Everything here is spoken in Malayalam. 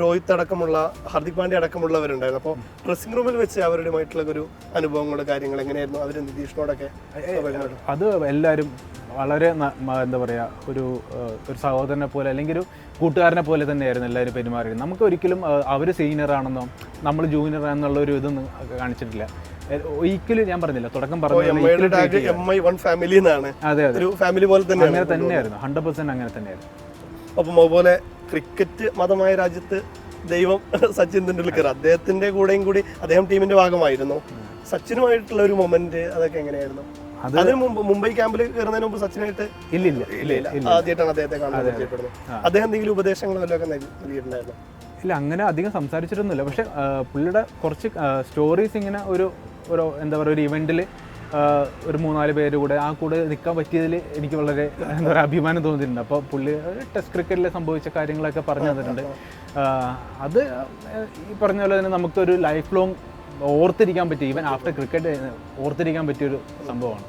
രോഹിത് അടക്കമുള്ള ഹാർദിക് പാണ്ഡ്യ അടക്കമുള്ളവരുണ്ടായിരുന്നു. അപ്പോൾ ഡ്രസ്സിംഗ് റൂമിൽ വെച്ച് അവരുമായിട്ടുള്ള ഒരു അനുഭവങ്ങളും കാര്യങ്ങൾ എങ്ങനെയായിരുന്നു? അവർ നിതീഷിനോടൊക്കെ അത് എല്ലാവരും വളരെ എന്താ പറയുക ഒരു ഒരു സഹോദരനെ പോലെ അല്ലെങ്കിൽ ഒരു കൂട്ടുകാരനെ പോലെ തന്നെയായിരുന്നു എല്ലാവരും പെരുമാറിയത്. നമുക്ക് ഒരിക്കലും അവർ സീനിയർ ആണെന്നോ നമ്മൾ ജൂനിയർ ആണെന്നുള്ള ഒരു ഇതൊന്നും കാണിച്ചിട്ടില്ല. ഒരിക്കലും ഞാൻ പറഞ്ഞില്ല തുടക്കം പറഞ്ഞു അങ്ങനെ തന്നെയായിരുന്നു ഹൺഡ്രഡ് പെർസെന്റ് അങ്ങനെ തന്നെയായിരുന്നു. അപ്പം അതുപോലെ ക്രിക്കറ്റ് മതമായ രാജ്യത്ത് ദൈവം സച്ചിൻ തെണ്ടുൽക്കർ അദ്ദേഹത്തിന്റെ കൂടെയും കൂടി അദ്ദേഹം ടീമിന്റെ ഭാഗമായിരുന്നു. സച്ചിനുമായിട്ടുള്ള ഒരു മൊമെന്റ് അതൊക്കെ എങ്ങനെയായിരുന്നു? അത് അതിന് മുമ്പ് മുംബൈ ക്യാമ്പിൽ കയറുന്നതിന് മുമ്പ് സച്ചിനായിട്ട് ഇല്ല ഇല്ല ആദ്യമായിട്ടാണ് അദ്ദേഹത്തെ കാണാൻ പരിചയപ്പെടുന്നത്. അദ്ദേഹം എന്തെങ്കിലും ഉപദേശങ്ങൾ വല്ലതൊക്കെ നൽകിയിട്ടുണ്ടായിരുന്നു? ഇല്ല അങ്ങനെ അധികം സംസാരിച്ചിട്ടൊന്നുമില്ല. പക്ഷെ പുള്ളിയുടെ കുറച്ച് സ്റ്റോറീസ് ഇങ്ങനെ ഒരു ഒരു എന്താ പറയുക ഒരു ഇവന്റിൽ ഒരു മൂന്നാൽ പേര് കൂടെ ആ കൂടെ നിൽക്കാൻ പറ്റിയതിൽ എനിക്ക് വളരെ എന്താ പറയുക അഭിമാനം തോന്നിയിട്ടുണ്ട്. അപ്പോൾ പുള്ളി ടെസ്റ്റ് ക്രിക്കറ്റിൽ സംഭവിച്ച കാര്യങ്ങളൊക്കെ പറഞ്ഞു തന്നിട്ടുണ്ട്. അത് ഈ പറഞ്ഞ പോലെ തന്നെ നമുക്കൊരു ലൈഫ് ലോങ് ഓർത്തിരിക്കാൻ പറ്റിയ ഈവൻ ആഫ്റ്റർ ക്രിക്കറ്റ് ഓർത്തിരിക്കാൻ പറ്റിയൊരു സംഭവമാണ്.